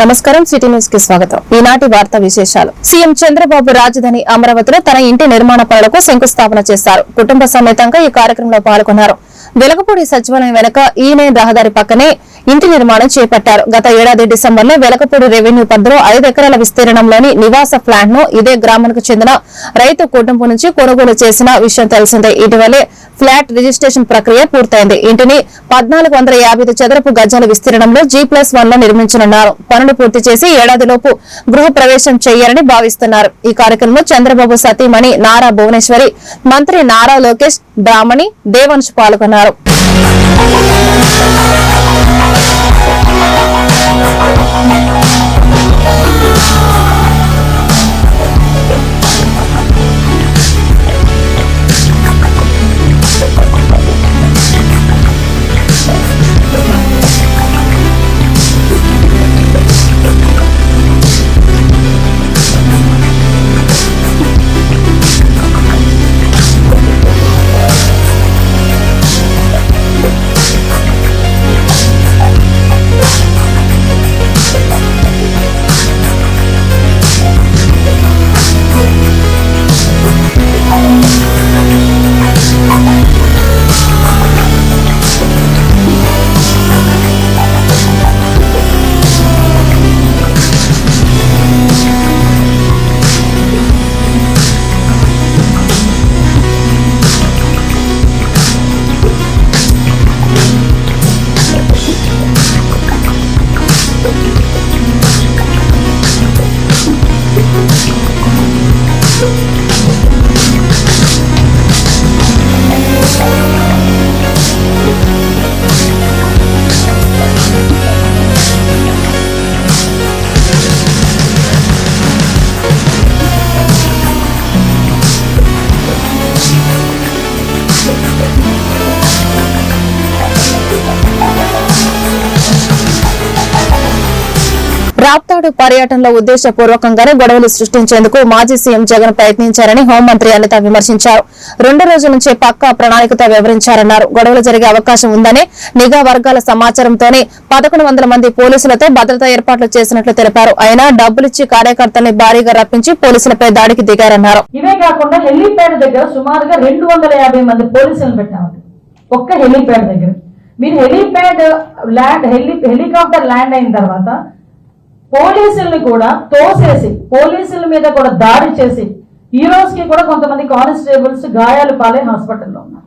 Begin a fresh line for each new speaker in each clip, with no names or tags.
నమస్కారం సిటీ న్యూస్కి స్వాగతం. ఈనాటి వార్త విశేషాలు. సీఎం చంద్రబాబు రాజధాని అమరావతిలో తన ఇంటి నిర్మాణ పనులకు శంకుస్థాపన చేశారు కుటుంబ సమేతంగా ఈ కార్యక్రమంలో పాల్గొన్నారు. వెలగపూడి సచివాలయం వెనుక ఈనే రహదారి పక్కనే ఇంటి నిర్మాణం చేపట్టారు. గత ఏడాది డిసెంబర్లో వెలకపూడి రెవెన్యూ పరిధిలో ఐదు ఎకరాల విస్తీర్ణంలోని నివాస ఫ్లాట్ను ఇదే గ్రామానికి చెందిన రైతు కుటుంబం నుంచి కొనుగోలు చేసిన విషయం తెలిసిందే. ఇటీవలే ఫ్లాట్ రిజిస్ట్రేషన్ ప్రక్రియ పూర్తయింది. ఇంటిని పద్నాలుగు వందల యాభై ఐదు చదరపు గజాల విస్తీర్ణంలో జీ ప్లస్ వన్లో నిర్మించనున్నారు. పనులు పూర్తి చేసి ఏడాదిలోపు గృహ ప్రవేశం చేయాలని భావిస్తున్నారు. ఈ కార్యక్రమంలో చంద్రబాబు సతీమణి నారా భువనేశ్వరి మంత్రి నారా లోకేష్ బ్రాహ్మణి దేవంశ్ పాల్గొన్నారు. Thank you. రాప్తాడు పర్యటనలో ఉద్దేశపూర్వకంగానే గొడవలు సృష్టించేందుకు మాజీ సీఎం జగన్ ప్రయత్నించారని హోంమంత్రి అనిత విమర్శించారు. రెండు రోజుల నుంచే పక్కా ప్రణాళికతో వివరించారన్నారు గొడవలు జరిగే అవకాశం ఉందని నిఘా వర్గాల సమాచారంతోనే పదకొండు వందల మంది పోలీసులతో భద్రతా ఏర్పాట్లు చేసినట్లు తెలిపారు. అయినా డబ్బులిచ్చి కార్యకర్తల్ని భారీగా రప్పించి పోలీసులపై దాడికి దిగారన్నారు.
ఇవే కాకుండా హెలీప్యాడ్ దగ్గర సుమారుగా రెండు వందల యాభై మంది పోలీసులను పెట్టామండి ఒక్క హెలీప్యాడ్ దగ్గర. మీరు helipad land heli helicopter land అయిన తర్వాత పోలీసుల్ని కూడా తోసేసి పోలీసుల మీద కూడా దాడి చేసి ఈ రోజుకి కూడా కొంతమంది కానిస్టేబుల్స్ గాయాలు పాలే హాస్పిటల్లో ఉన్నారు.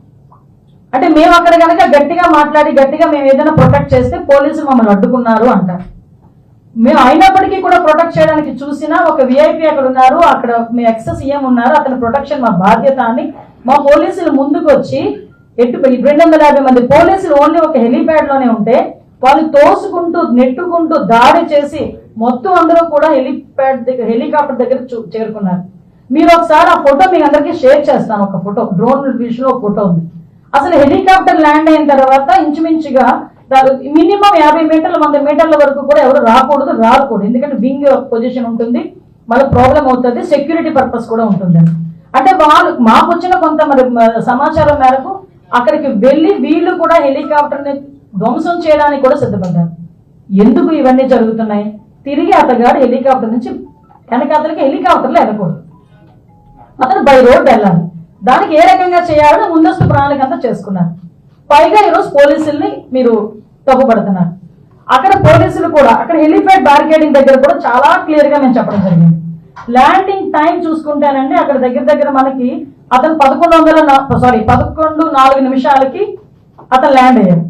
అంటే మేము అక్కడ కనుక గట్టిగా మాట్లాడి గట్టిగా మేము ఏదైనా ప్రొటెక్ట్ చేస్తే పోలీసులు మమ్మల్ని అడ్డుకున్నారు అంటారు. మేము అయినప్పటికీ కూడా ప్రొటెక్ట్ చేయడానికి చూసినా ఒక విఐపి అక్కడ ఉన్నారు అక్కడ మీ ఎక్సెస్ సీఎం ఉన్నారు అతని ప్రొటెక్షన్ మా బాధ్యత అని మా పోలీసులు ముందుకు వచ్చి ఎట్టు రెండు వందల యాభై మంది పోలీసులు ఓన్లీ ఒక హెలీప్యాడ్లోనే ఉంటే వాళ్ళు తోసుకుంటూ నెట్టుకుంటూ దాడి చేసి మొత్తం అందరూ కూడా హెలిప్యాడ్ దగ్గర హెలికాప్టర్ దగ్గర చూ- చేరుకున్నారు. మీరు ఒకసారి ఆ ఫోటో మీ అందరికీ షేర్ చేస్తాను ఒక ఫోటో డ్రోన్ విషయంలో ఫోటో ఉంది. అసలు హెలికాప్టర్ ల్యాండ్ అయిన తర్వాత ఇంచుమించుగా మినిమం యాభై మీటర్ల వంద మీటర్ల వరకు కూడా ఎవరు రాకూడదు రాకూడదు ఎందుకంటే వింగ్ పొజిషన్ ఉంటుంది మళ్ళీ ప్రాబ్లం అవుతుంది సెక్యూరిటీ పర్పస్ కూడా ఉంటుంది అంటే వాళ్ళు మాకు వచ్చిన కొంత మరి సమాచారం మేరకు అక్కడికి వెళ్ళి వీళ్ళు కూడా హెలికాప్టర్ని ధ్వంసం చేయడానికి కూడా సిద్ధపడ్డారు. ఎందుకు ఇవన్నీ జరుగుతున్నాయి? తిరిగి అతగాడు హెలికాప్టర్ నుంచి వెనకాతలకి హెలికాప్టర్లో వెళ్ళకూడదు అతను బై రోడ్ వెళ్ళాలి. దానికి ఏ రకంగా చేయాలని ముందస్తు ప్రణాళిక అంతా చేసుకున్నారు. పైగా ఈరోజు పోలీసుల్ని మీరు తప్పుపడుతున్నారు. అక్కడ పోలీసులు కూడా అక్కడ హెలిప్యాడ్ బ్యారికేడింగ్ దగ్గర కూడా చాలా క్లియర్గా మేము చెప్పడం జరిగింది. ల్యాండింగ్ టైం చూసుకుంటానండి అక్కడ దగ్గర దగ్గర మనకి అతను పదకొండు వందల సారీ పదకొండు నాలుగు నిమిషాలకి అతను ల్యాండ్ అయ్యాడు.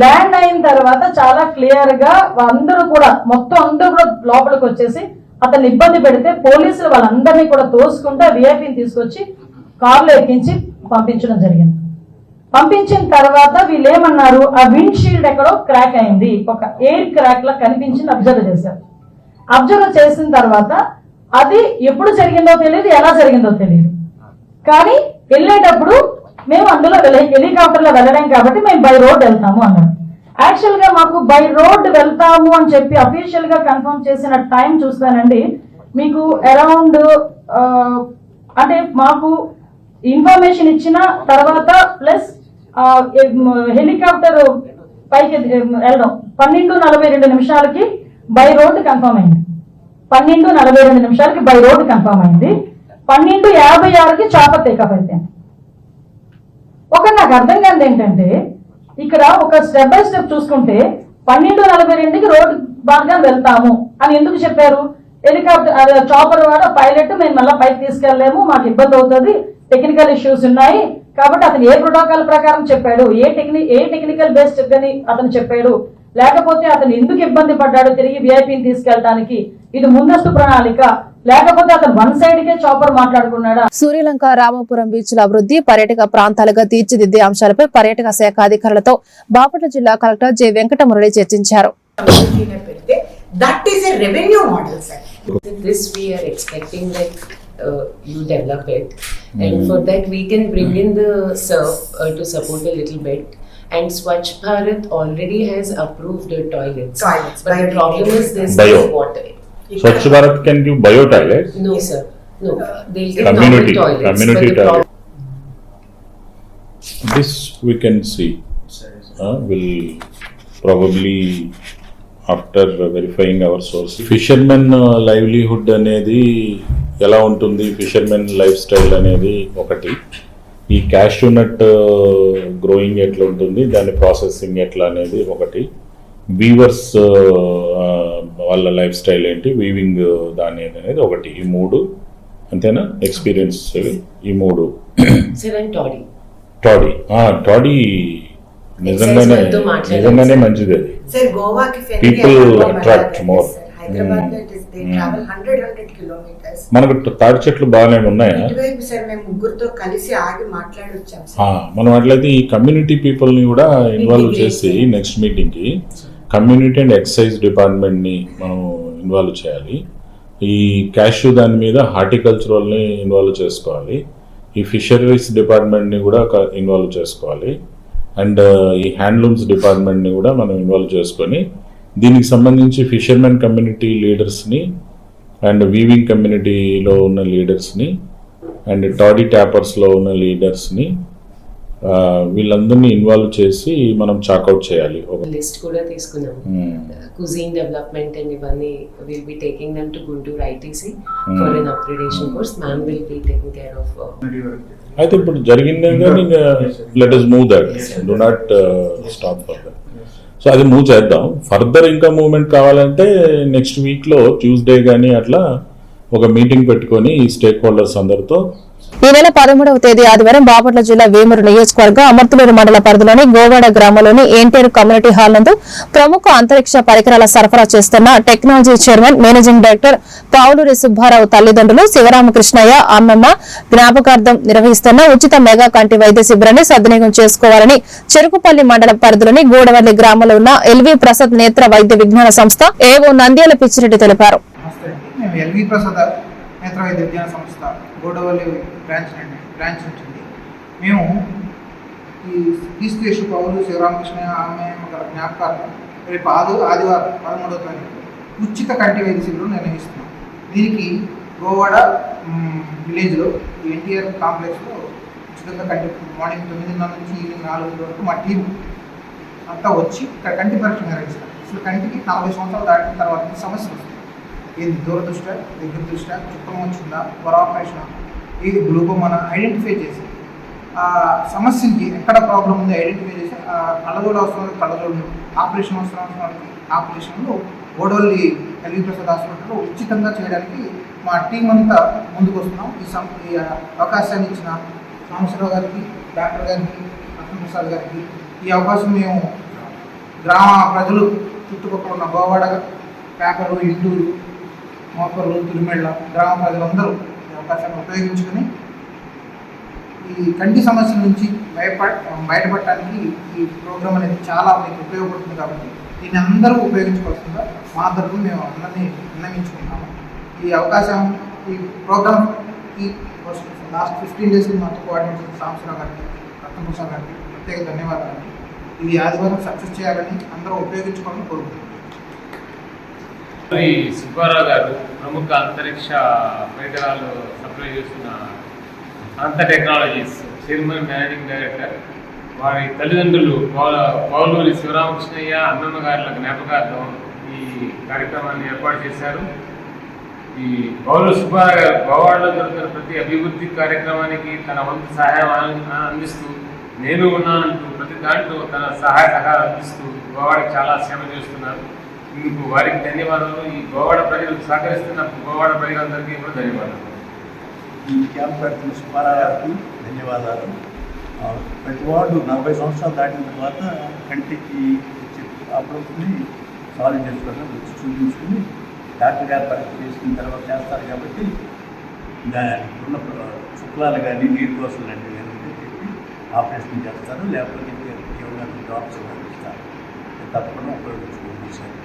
ల్యాండ్ అయిన తర్వాత చాలా క్లియర్గా అందరూ కూడా మొత్తం అందరూ కూడా లోపలికి వచ్చేసి అతన్ని ఇబ్బంది పెడితే పోలీసులు వాళ్ళందరినీ కూడా తోసుకుంటూ విఐపిని తీసుకొచ్చి కారులో ఎక్కించి పంపించడం జరిగింది. పంపించిన తర్వాత వీళ్ళు ఏమన్నారు ఆ విండ్ షీల్డ్ ఎక్కడో క్రాక్ అయింది. ఒక ఎయిర్ క్రాక్ లా కనిపించింది అబ్జర్వ్ చేశారు. అబ్జర్వ్ చేసిన తర్వాత అది ఎప్పుడు జరిగిందో తెలియదు ఎలా జరిగిందో తెలియదు. కానీ వెళ్ళేటప్పుడు మేము అందులో హెలికాప్టర్లో వెళ్ళలేం కాబట్టి మేము బై రోడ్ వెళ్తాము అన్నాడు. యాక్చువల్గా మాకు బై రోడ్ వెళ్తాము అని చెప్పి అఫీషియల్గా కన్ఫర్మ్ చేసిన టైం చూస్తానండి. మీకు అరౌండ్ అంటే మాకు ఇన్ఫర్మేషన్ ఇచ్చిన తర్వాత ప్లస్ హెలికాప్టర్ పైకి వెళ్ళడం. పన్నెండు నలభై రెండు నిమిషాలకి బై రోడ్ కన్ఫర్మ్ అయింది. పన్నెండు నలభై రెండు నిమిషాలకి బై రోడ్ కన్ఫర్మ్ అయింది. పన్నెండు యాభై ఆరుకి చాపర్ టేకప్ అయిపోయింది. ఒక నాకు అర్థం కాదు ఏంటంటే ఇక్కడ ఒక స్టెప్ బై స్టెప్ చూసుకుంటే పన్నెండు నలభై రెండుకి రోడ్డు మార్గం వెళ్తాము అని ఎందుకు చెప్పారు? హెలికాప్టర్ చాపర్ వాడు పైలట్ మేము మళ్ళీ పైకి తీసుకెళ్ళలేము మాకు ఇబ్బంది అవుతుంది టెక్నికల్ ఇష్యూస్ ఉన్నాయి. కాబట్టి అతను ఏ ప్రోటోకాల్ ప్రకారం చెప్పాడు ఏ టెక్ని ఏ టెక్నికల్ బేస్డ్ అని అతను చెప్పాడు. లేకపోతే అతను ఎందుకు ఇబ్బంది పడ్డాడు తిరిగి విఐపిని తీసుకెళ్ళడానికి ఇది ముందస్తు ప్రణాళిక. లేకపోతే అతను వన్ సైడ్ కే చాపర్ మాట్లాడుకున్నాడా
సూర్యలంక రామాపురం బీచ్ల అభివృద్ధి పర్యాటక ప్రాంతాలుగా తీర్చిదిద్దే అంశాలపై పర్యాటక శాఖ అధికారులతో బాపట్ల జిల్లా కలెక్టర్ జె చర్చించారు
that is a revenue model sir
uh, you develop it and for that we can bring in the surf uh, to support a little bit and Swachh Bharat already has approved the toilets.
Toilets,
But the problem is there's water.
Swachh Bharat can give bio toilets.
No sir, no, they'll get
Community-
toilets.
community
but the
toilet.
problem
This we can see. Uh, will probably after verifying our source. Fishermen uh, livelihood అనేది ఎలా ఉంటుంది fishermen life style అనేది ఒకటి ఈ cash నట్ growing ఎట్లా ఉంటుంది దాని processing ఎట్లా అనేది ఒకటి వీవర్స్ వాళ్ళ లైఫ్ స్టైల్ ఏంటి? వీవింగ్ దాని అనేది ఒకటి. ఈ మూడు అంతేనా? ఎక్స్పీరియన్స్ ఈ మూడు. టాడీ ఆ, టాడీ నిజంగానే నిజంగానే. మంచిది అది.
సార్ గోవాకి
People attract more.
హైదరాబాద్. లో it is there. Travel hundred hundred kilometres
మనకు తాడి చెట్లు బాగానే ఉన్నాయా?
ముగ్గురుతో కలిసి ఆగి
మనం అట్లయితే ఈ కమ్యూనిటీ పీపుల్ని కూడా ఇన్వాల్వ్ చేసి. నెక్స్ట్ మీటింగ్కి కమ్యూనిటీ అండ్ ఎక్సైజ్ డిపార్ట్మెంట్ని మనం ఇన్వాల్వ్ చేయాలి. ఈ క్యాష్ దాని మీద హార్టికల్చరల్ని ఇన్వాల్వ్ చేసుకోవాలి. ఈ ఫిషరీస్ డిపార్ట్మెంట్ని కూడా ఇన్వాల్వ్ చేసుకోవాలి. అండ్ ఈ హ్యాండ్లూమ్స్ డిపార్ట్మెంట్ని కూడా మనం ఇన్వాల్వ్ చేసుకొని దీనికి సంబంధించి ఫిషర్మెన్ కమ్యూనిటీ లీడర్స్ని అండ్ వీవింగ్ కమ్యూనిటీలో ఉన్న లీడర్స్ని అండ్ టాడీ ట్యాపర్స్లో ఉన్న లీడర్స్ని వీళ్ళందరినీ ఇన్వాల్వ్ చేసి మనం చాకౌట్ చేయాలి. ఒక
లిస్ట్ కూడా తీసుకున్నాం. కుజీన్ డెవలప్మెంట్ అండ్ ఇవన్నీ will be taking them to Guntur ITC for an upgradation course ma'am will be taking care of
అయితే ఇప్పుడు జరిగిందే కానీ let us move that do not stop further so అది మూవ్ చేద్దాం. Further ఇంకా movement కావాలంటే next వీక్లో ట్యూస్డే కానీ అట్లా ఒక మీటింగ్ పెట్టుకొని ఈ స్టేక్ హోల్డర్స్ అందరితో
ఈ నెల పదమూడవ తేదీ ఆదివారం బాపట్ల జిల్లా వేమూరు నియోజకవర్గం అమర్తులూరు మండల పరిధిలోని గోవాడ గ్రామంలోని ఎన్టీఆర్ కమ్యూనిటీ హాల్ నందు ప్రముఖ అంతరిక్ష పరికరాల సరఫరా చేస్తున్న technology chairman managing director Pavuluri Subbarao తల్లిదండ్రులు శివరామకృష్ణయ్య అమ్మమ్మ జ్ఞాపకార్థం నిర్వహిస్తున్న ఉచిత మెగా కంటి వైద్య శిబిరాన్ని సద్వినియోగం చేసుకోవాలని చెరుకుపల్లి మండల పరిధిలోని గూడవల్లి గ్రామంలో ఉన్న ఎల్వి ప్రసాద్ నేత్ర వైద్య విజ్ఞాన సంస్థ ఏవో నంద్యాల పిచ్చిరెడ్డి తెలిపారు.
నేత్ర వైద్య విజ్ఞాన సంస్థ గోడవల్లి బ్రాంచ్ అండి బ్రాంచ్ ఉంటుంది. మేము ఈ క్రీస్తు పౌరులు శివరామకృష్ణ ఆమె గల జ్ఞాపకార్థం రేపు ఆది ఆదివారం పదమూడవ తారీఖు ఉచిత కంటి వైద్య శిబిరం నిర్వహిస్తున్నాం. దీనికి గోవాడ విలేజ్లో ఎన్టీఆర్ కాంప్లెక్స్లో ఉచితంగా కంటి మార్నింగ్ తొమ్మిదిన్నర నుంచి ఈవినింగ్ నాలుగు వరకు మా టీం అంతా వచ్చి ఇక్కడ కంటి పరీక్ష నిర్వహిస్తారు. అసలు కంటికి నలభై సంవత్సరాలు దాటిన తర్వాత సమస్య వస్తుంది. ఏది దూరదృష్ట దగ్గర దృష్ట చుట్టం వచ్చిందా వర ఇది ఏది మనం ఐడెంటిఫై చేసి ఆ సమస్యకి ఎక్కడ ప్రాబ్లం ఉంది ఐడెంటిఫై చేసి ఆ కళ్ళజోడు అవసరం కళ్ళజోడు ఆపరేషన్ అవసరం వాళ్ళకి ఆపరేషన్లు ఓడోల్లి ఎల్వి ప్రసాద్ హాస్పిటల్లో ఉచితంగా చేయడానికి మా టీం అంతా ముందుకు వస్తున్నాం. ఈ సం ఈ అవకాశాన్ని ఇచ్చిన సాంబశివరావు గారికి డాక్టర్ గారికి రత్న ప్రసాద్ గారికి ఈ అవకాశం మేము గ్రామ ప్రజలు చుట్టుపక్కల ఉన్న గోవాడ పేపరు ఇంటూరు మోపర్లు తిరుమెళ్ళ గ్రామ ప్రజలందరూ అవకాశాన్ని ఉపయోగించుకొని ఈ కంటి సమస్యల నుంచి బయప బయటపడటానికి ఈ ప్రోగ్రామ్ అనేది చాలా మీకు ఉపయోగపడుతుంది కాబట్టి దీన్ని అందరూ ఉపయోగించుకోవాల్సిందిగా మా తరఫున మేము అందరినీ విన్నవించుకుంటాము ఈ అవకాశం ఈ ప్రోగ్రామ్కి లాస్ట్ ఫిఫ్టీన్ డేస్ మాతో కోఆర్డినేట్ చేసిన సాంబశివరావు గారికి రత్నప్రసాద్ గారికి ప్రత్యేక ధన్యవాదాలు ఇది ఆదివారం సక్సెస్ చేయాలని అందరూ ఉపయోగించుకోవాలని కోరుకుంటున్నాను
సుబ్బారావు గారు ప్రముఖ అంతరిక్ష పరికరాలు సప్లై చేస్తున్న అంత టెక్నాలజీస్ చైర్మన్ మేనేజింగ్ డైరెక్టర్ వారి తల్లిదండ్రులు పౌలూరి శివరామకృష్ణయ్య అన్నమ్మ గారుల జ్ఞాపకార్థం ఈ కార్యక్రమాన్ని ఏర్పాటు చేశారు. ఈ పౌర సుబ్బారావు గారు గోవాడలో ప్రతి అభివృద్ధి కార్యక్రమానికి తన వంతు సహాయం అందిస్తూ నేను ఉన్నానంటూ ప్రతి దాంట్లో తన సహాయ సహాయాలు అందిస్తూ గోవాడకి చాలా సేవ చేస్తున్నారు. మీకు వారికి ధన్యవాదాలు. ఈ గోవాడ ప్రజలకు సహకరిస్తున్న గోవాడ ప్రజలందరికీ కూడా ధన్యవాదాలు.
ఈ క్యాంప్ పెడుతున్న సుబ్బారావు ధన్యవాదాలు. ప్రతి వాడు నలభై సంవత్సరాలు దాటిన తర్వాత కంటికి అప్పుడు సాల్వ్ చేసుకోవడం వచ్చి చూపించుకుని డాక్టర్ గారు పరీక్ష చేసుకున్న తర్వాత చేస్తారు కాబట్టి ఉన్న శుక్లాలు కానీ నీరు కోసం లాంటివి కానీ చెప్పి ఆపరేషన్ చేస్తారు. లేకపోతే కేవలం డ్రాప్స్ ఇస్తారు. తప్పకుండా ఉపయోగించుకోండి సార్.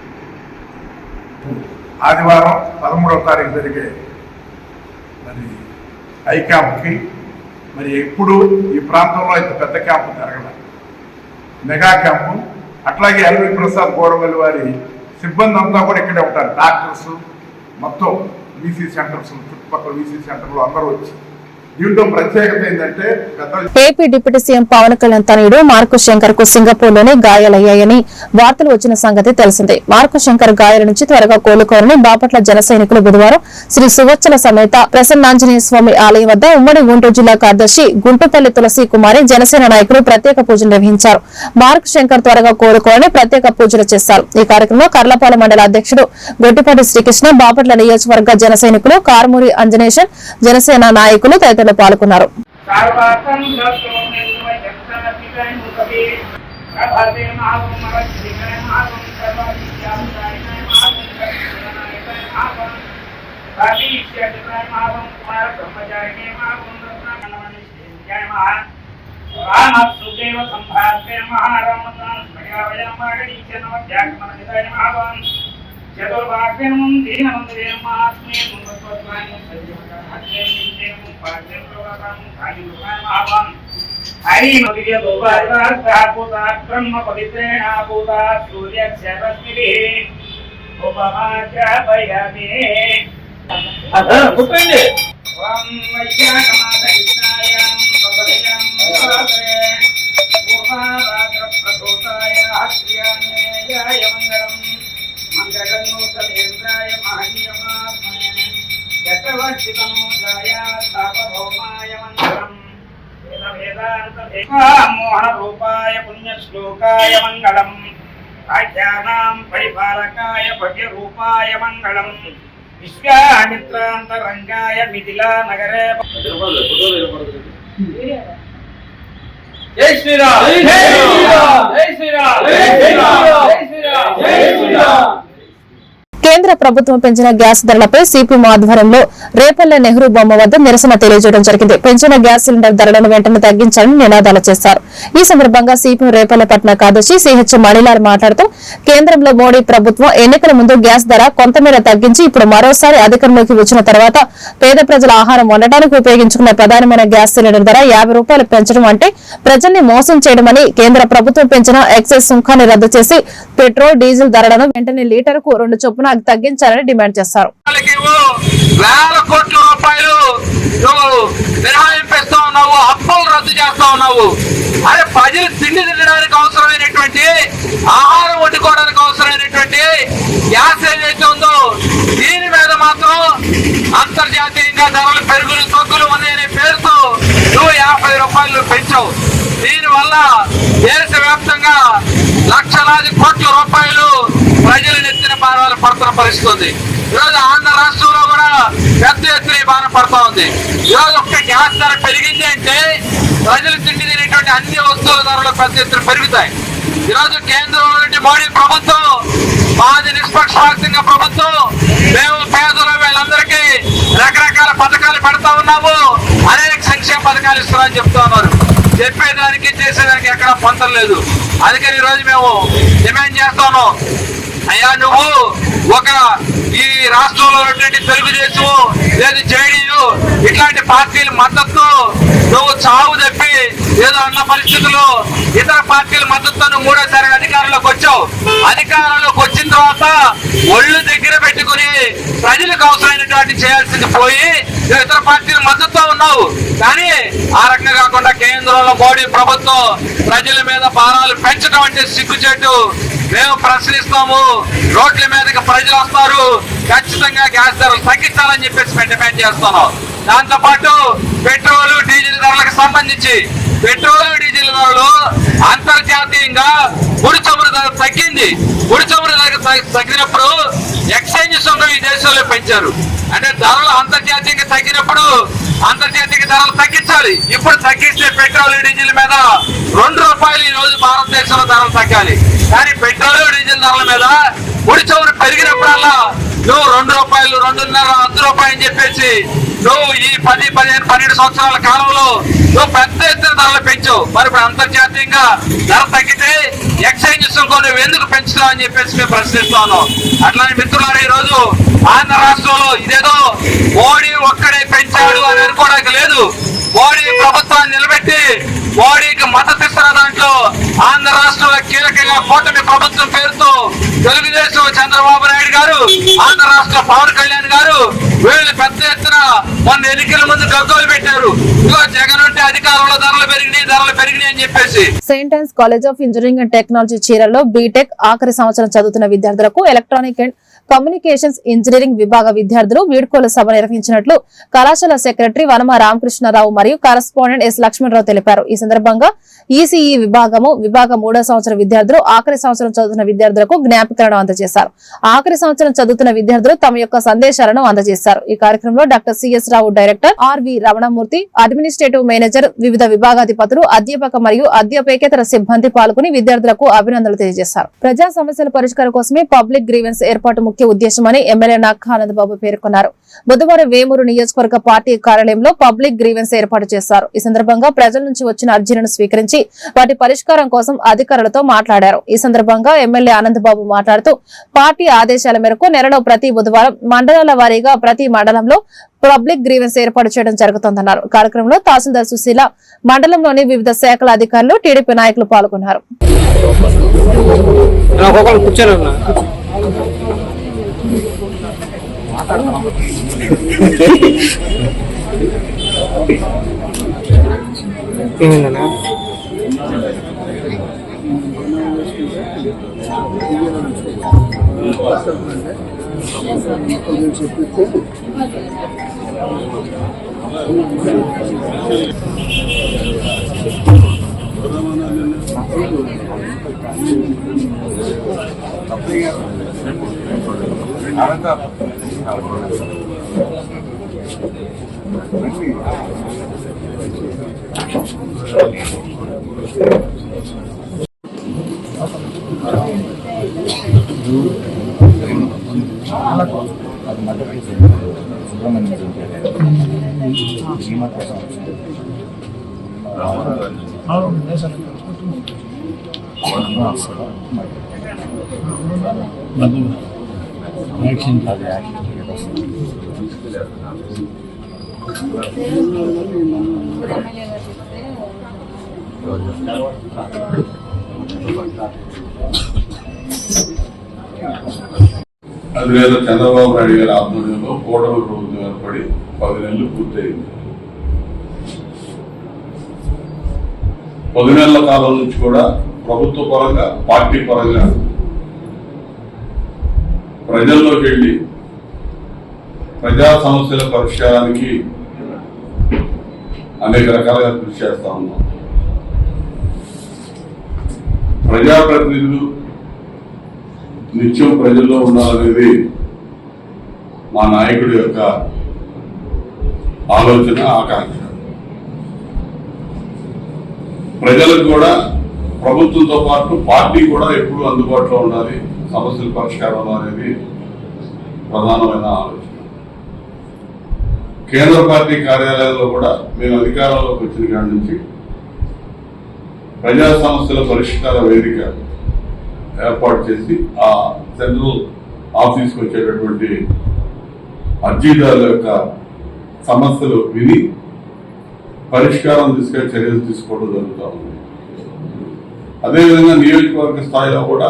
ఆదివారం పదమూడవ తారీఖు జరిగే మరి ఐ క్యాంప్కి మరి ఎప్పుడు ఈ ప్రాంతంలో ఇంత పెద్ద క్యాంపు జరగడం మెగా క్యాంపు అట్లాగే ఎల్వి ప్రసాద్ గోడవల్లి వారి సిబ్బంది అంతా కూడా ఇక్కడే ఉంటారు. డాక్టర్స్ మొత్తం వీసీ సెంటర్స్ చుట్టుపక్కల వీసీ సెంటర్లు అందరూ వచ్చి
AP deputy CM Pawan Kalyan తనయుడు మార్కు శంకర్కు సింగపూర్లోనే గాయాలయ్యాయని వార్తలు వచ్చిన సంగతి తెలిసిందే. మార్కు శంకర్ గాయాల నుంచి త్వరగా కోలుకోవాలని బాపట్ల జన సైనికులు బుధవారం శ్రీ సువచ్చల సమేత ప్రసన్నాంజనేయ స్వామి ఆలయం వద్ద ఉమ్మడి గుంటూరు జిల్లా కార్యదర్శి గుంటుపల్లి తులసి కుమారి జనసేన నాయకులు ప్రత్యేక పూజలు నిర్వహించారు. మార్కు శంకర్ త్వరగా కోలుకోరని ప్రత్యేక పూజలు చేశారు ఈ కార్యక్రమంలో కర్లపాలెం మండల అధ్యక్షుడు గొట్టిపాటి శ్రీకృష్ణ బాపట్ల నియోజకవర్గ జన సైనికులు కారుమూరి అంజనేషన్ జనసేన నాయకులు తదితరులు పాల్గొన్నారు.
సర్వార్థం దర్శోమేశ్వర జగత్తాపితాయ ముఖే ప్రభాతే మహావం మరశ్రీకర మహావం సర్వాధిష్టాయ మహావం కర్మనాయకాయ మహావం సాధీష్యాయ మహావం బ్రహ్మ పవిత్రేణాభూత సూర్యస్య ఓం కృష్ణాయాం ప్రసూతాయ మంగళం మంగళన్నూతలేంద్రాయ మహనీయమాత్మనే చక్రవర్తితనూజాయ తాపభౌమాయ మంగళం మోహనరూపాయ పుణ్యశ్లోకాయ మంగళం ఆఖ్యానాం పరిపాలకాయ భవ్యరూపాయ మంగళం విశ్వామిత్రాంతరంగాయ మిథిలా నగరే జై శ్రీరామ్ జై శ్రీరామ్ జై శ్రీరామ్ జై శ్రీరామ్ జై శ్రీరామ్ జై శ్రీరామ్
కేంద్ర ప్రభుత్వం పెంచిన గ్యాస్ ధరలపై సిపిఎం ఆధ్వర్యంలో రేపల్లె నెహ్రూ బొమ్మ వద్ద నిరసన తెలియజేయడం జరిగింది. పెంచిన గ్యాస్ సిలిండర్ ధరలను వెంటనే తగ్గించాలని నినాదాలు చేశారు. ఈ సందర్భంగా సిపిఎం రేపల్లె పట్న కార్యదర్శి సిహెచ్ మణిలాల్ మాట్లాడుతూ కేంద్రంలో మోడీ ప్రభుత్వం ఎన్నికల ముందు గ్యాస్ ధర కొంతమేర తగ్గించి ఇప్పుడు మరోసారి అధికారంలోకి వచ్చిన తర్వాత పేద ప్రజల ఆహారం వండటానికి ఉపయోగించుకున్న ప్రధానమైన గ్యాస్ సిలిండర్ ధర యాభై రూపాయలు పెంచడం అంటే ప్రజల్ని మోసం చేయడమని కేంద్ర ప్రభుత్వం పెంచిన ఎక్సైజ్ సుంకాన్ని రద్దు చేసి పెట్రోల్ డీజిల్ ధరలను వెంటనే లీటర్కు రెండు చొప్పున తగ్గించాలని డిమాండ్ చేశారు
నువ్వు వేల కోట్ల రూపాయలు నువ్వు మినహాయింపేస్తా ఉన్నావు అప్పులు రద్దు చేస్తా ఉన్నావు. అరే ప్రజలు తిండి తినడానికి అవసరమైనటువంటి ఆహారం వండుకోవడానికి అవసరమైనటువంటి గ్యాస్ ఏదైతే ఉందో దీని మీద మాత్రం అంతర్జాతీయంగా ధరలు పెరుగులు తగ్గులు ఉన్నాయనే పేరుతో నువ్వు యాభై రూపాయలు పెంచావు. దీనివల్ల దేశవ్యాప్తంగా లక్షలాది కోట్ల రూపాయలు ప్రజలు నెత్తిన భారాలు పడుతున్న పరిస్థితి ఉంది. ఈరోజు ఆంధ్ర రాష్ట్రంలో కూడా పెద్ద ఎత్తున ఈ భారం ఉంది. ఈరోజు ఒక్క గ్యాస్ ధర పెరిగింది అంటే ప్రజలు తిండి తినేటువంటి అన్ని వస్తువుల ధరలు పెద్ద ఎత్తున పెరుగుతాయి. ఈరోజు కేంద్రంలో నుండి మోడీ ప్రభుత్వం మాది నిష్పక్షపాతంగా ప్రభుత్వం మేము పేదలు వీళ్ళందరికీ రకరకాల పథకాలు పెడతా ఉన్నాము. అనేక సంక్షేమ పథకాలు ఇస్తున్నామని చెప్తా ఉన్నారు. చెప్పేదానికి చేసేదానికి ఎక్కడ పొందలేదు అందుకని ఈరోజు మేము డిమాండ్ చేస్తాను అయ్యా నువ్వు ఒక ఈ రాష్ట్రంలో ఉన్నటువంటి తెలుగుదేశం లేదు జేడీయూ ఇట్లాంటి పార్టీల మద్దతు నువ్వు చావు తప్పి ఏదో అన్న పరిస్థితుల్లో ఇతర పార్టీల మద్దతుతో మూడోసారి అధికారంలోకి వచ్చావు. అధికారంలోకి వచ్చిన తర్వాత ఒళ్ళు దగ్గర పెట్టుకుని ప్రజలకు అవసరమైనటువంటి చేయాల్సింది పోయి ఇతర పార్టీల మద్దతుతో ఉన్నావు. కానీ ఆ రకంగా కాకుండా కేంద్రంలో మోడీ ప్రభుత్వం ప్రజల మీద భారాలు పెంచడం అంటే సిగ్గుచేటు. మేము ప్రశ్నిస్తాము రోడ్ల మీదకి ప్రజలు వస్తారు ఖచ్చితంగా గ్యాస్ ధరలు తగ్గించాలని చెప్పేసి మేము డిమాండ్ చేస్తున్నాం. దాంతోపాటు పెట్రోల్ డీజిల్ ధరలకు సంబంధించి పెట్రోల్ డీజిల్ ధరలు అంతర్జాతీయంగా ముడి చమురు ధర తగ్గింది. ముడి చమురు ధర తగ్గినప్పుడు ఎక్స్చేంజ్ సుంకం ఈ దేశంలో పెంచారు. అంటే ధరలు అంతర్జాతీయంగా తగ్గినప్పుడు అంతర్జాతీయ ధరలు తగ్గించాలి. ఇప్పుడు తగ్గిస్తే పెట్రోల్ డీజిల్ మీద రెండు రూపాయలు ఈ రోజు భారతదేశంలో ధరలు తగ్గాలి. కానీ పెట్రోల్ డీజిల్ ధరల మీద ముడి చమురు పెరిగినప్పుడల్లా నువ్వు రెండు రూపాయలు రెండున్నర అర్ధ రూపాయలు అని చెప్పేసి నువ్వు ఈ పది పదిహేను పన్నెండు సంవత్సరాల కాలంలో నువ్వు పెద్ద ఎత్తున ధరలు పెంచావు. మరి ఇప్పుడు అంతర్జాతీయంగా ధర తగ్గితే ఎక్సైజ్ సుంకం నువ్వు ఎందుకు పెంచుతావు అని చెప్పేసి మేము ప్రశ్నిస్తాను అట్లానే మిత్రులారా ఈ రోజు ఆంధ్ర రాష్ట్రంలో ఇదేదో మోడీ ఒక్కడే పెంచాడు అని అనుకోవడానికి లేదు. మోడీ ప్రభుత్వాన్ని నిలబెట్టి మోడీకి మద్దతు ఇస్తున్న దాంట్లో ఆంధ్ర రాష్ట్రంలో కీలకంగా కూటమి ప్రభుత్వం పేరుతో తెలుగుదేశం చంద్రబాబు నాయుడు గారు ఆంధ్ర రాష్ట్ర పవన్ కళ్యాణ్ గారు వీళ్ళు పెద్ద ఎత్తున మొన్న ఎన్నికల ముందు గగ్గోలు పెట్టారు. ఇదిగో జగన్ ఉంటే అధికారంలో ధరలు పెరిగినాయి ధరలు పెరిగినాయి అని చెప్పేసి.
Saint Ann's College of Engineering and Technology చీరలో బీటెక్ ఆఖరి సంవత్సరం చదువుతున్న విద్యార్థులకు ఎలక్ట్రానిక్ అండ్ కమ్యూనికేషన్స్ ఇంజనీరింగ్ విభాగ విద్యార్థులు వీడ్కోలు సభ నిర్వహించినట్లు కళాశాల సెక్రటరీ వనమ రామకృష్ణారావు మరియు కరస్పాండెంట్ ఎస్ లక్ష్మణరావు తెలిపారు. ఈ సందర్భంగా ఈసీఈ విభాగము విభాగం మూడో సంవత్సరం విద్యార్థులు ఆఖరి సంవత్సరం చదువుతున్న విద్యార్థులకు జ్ఞాపికలను అందజేశారు. ఆఖరి సంవత్సరం చదువుతున్న విద్యార్థులు తమ యొక్క సందేశాలను అందజేశారు. ఈ కార్యక్రమంలో doctor CS Rao director RV Ramanamurthy administrative manager వివిధ విభాగాధిపతులు అధ్యాపక మరియు అధ్యాపకేతర సిబ్బంది పాల్గొని విద్యార్థులకు అభినందనలు తెలియజేశారు. ప్రజా సమస్యల పరిష్కారం కోసమే పబ్లిక్ గ్రీవెన్స్ ఏర్పాటు ముఖ్య ఉద్దేశమని ఎమ్మెల్యే నక్కా ఆనందబాబు పేర్కొన్నారు. బుధవారం వేమూరు నియోజకవర్గ పార్టీ కార్యాలయంలో పబ్లిక్ గ్రీవెన్స్ ఏర్పాటు చేశారు. ఈ సందర్భంగా ప్రజల నుంచి వచ్చిన అర్జీలను స్వీకరించి వాటి పరిష్కారం కోసం అధికారులతో మాట్లాడారు. ఈ సందర్భంగా ఎమ్మెల్యే ఆనందబాబు మాట్లాడుతూ పార్టీ ఆదేశాల మేరకు నెలలో ప్రతి బుధవారం మండలాల వారీగా ప్రతి మండలంలో పబ్లిక్ గ్రీవెన్స్ ఏర్పాటు చేయడం జరుగుతోందన్నారు. కార్యక్రమంలో తహసీల్దార్ సుశీల మండలంలోని వివిధ శాఖల అధికారులు టీడీపీ నాయకులు పాల్గొన్నారు.
టీవీలో నడుచుకోవాలంటే
కొంచెం చెప్పి Thank you. సుబ్రహ్మణ్యం భీమా కోసం యాక్షన్ యాక్షన్ అందులో చంద్రబాబు నాయుడు గారి ఆధ్వర్యంలో కూటమి ప్రభుత్వం ఏర్పడి పది నెలలు పూర్తయింది. పది నెలల కాలం నుంచి కూడా ప్రభుత్వ పరంగా పార్టీ పరంగా ప్రజల్లోకి వెళ్ళి ప్రజా సమస్యల పరిష్కారానికి అనేక రకాలుగా కృషి చేస్తా ఉన్నాం. ప్రజాప్రతినిధులు నిత్యం ప్రజల్లో ఉండాలనేది మా నాయకుడి యొక్క ఆలోచన ఆకాంక్ష. ప్రజలకు కూడా ప్రభుత్వంతో పాటు పార్టీ కూడా ఎప్పుడు అందుబాటులో ఉండాలి. సమస్యల పరిష్కారం అనేది ప్రధానమైన ఆలోచన. కేంద్ర పార్టీ కార్యాలయాల్లో కూడా మేము అధికారంలోకి వచ్చిన కాడి నుంచి ప్రజా సమస్యల పరిష్కార వేదిక ఏర్పాటు చేసి ఆ సెంట్రల్ ఆఫీస్కి వచ్చేటటువంటి అర్జీదారుల యొక్క సమస్యలు విని పరిష్కారం దిశగా చర్యలు తీసుకోవడం జరుగుతూ ఉంది. అదేవిధంగా నియోజకవర్గ స్థాయిలో కూడా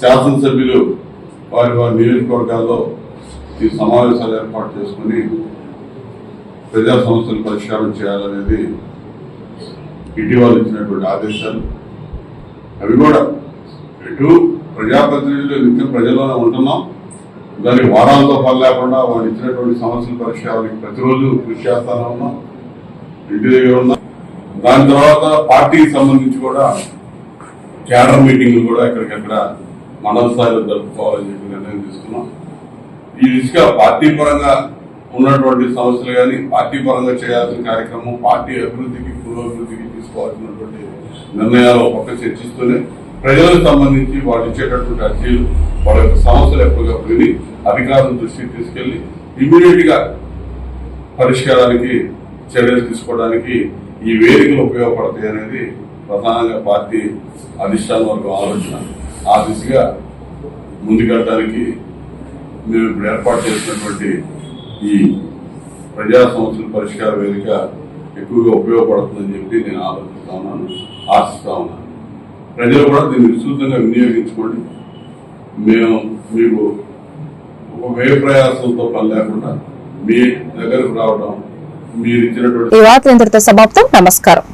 శాసనసభ్యులు వారి వారి నియోజకవర్గాల్లో ఈ సమావేశాలు ఏర్పాటు చేసుకుని ప్రజా సమస్యలు పరిష్కారం చేయాలనేది ఇటీవల ఇచ్చినటువంటి ఆదేశాలు. అవి కూడా ఎటు ప్రజాప్రతినిధులు నిత్యం ప్రజల్లోనే ఉంటున్నాం. దానికి వారాలతో పని లేకుండా వాళ్ళు ఇచ్చినటువంటి సమస్యల పరిష్కారానికి ప్రతిరోజు కృషి చేస్తానే ఉన్నాం. ఇంటి దగ్గర ఉన్నాం. దాని తర్వాత పార్టీకి సంబంధించి కూడా క్యాడర్ మీటింగ్లు కూడా ఎక్కడికెక్కడ మండల స్థాయిలో జరుపుకోవాలని చెప్పి నిర్ణయం తీసుకున్నాం. ఈ దిశగా పార్టీ పరంగా ఉన్నటువంటి సమస్యలు కానీ పార్టీ పరంగా చేయాల్సిన కార్యక్రమం పార్టీ అభివృద్ధికి పురోభివృద్ధికి తీసుకోవాల్సినటువంటి నిర్ణయాలు ఒక పక్క చర్చిస్తూనే ప్రజలకు సంబంధించి వాళ్ళు ఇచ్చేటటువంటి అర్జీలు వాళ్ళ యొక్క సమస్యలు ఎప్పటికప్పుడు విని అధికారుల దృష్టికి తీసుకెళ్ళి ఇమీడియట్గా పరిష్కారానికి చర్యలు తీసుకోవడానికి ఈ వేదికలు ఉపయోగపడతాయి అనేది ప్రధానంగా పార్టీ అధిష్టాన వర్గం ఆలోచన. ఆ దిశగా ముందుకెళ్ళడానికి మేము ఇప్పుడు ఏర్పాటు చేసినటువంటి ఈ ప్రజా సమస్యల పరిష్కార వేదిక ఎక్కువగా ఉపయోగపడుతుందని చెప్పి నేను ఆలోచిస్తా ఉన్నాను. ఆశిస్తా ఉన్నాను. ప్రజలు కూడా దీన్ని విస్తృతంగా వినియోగించుకోండి. మేము మీకు ఒక వ్యయ ప్రయాసంతో పని లేకుండా మీ దగ్గరకు రావడం మీరు ఇచ్చినటువంటి
ఈ వార్త ఇంతటితో సమాప్తం. నమస్కారం.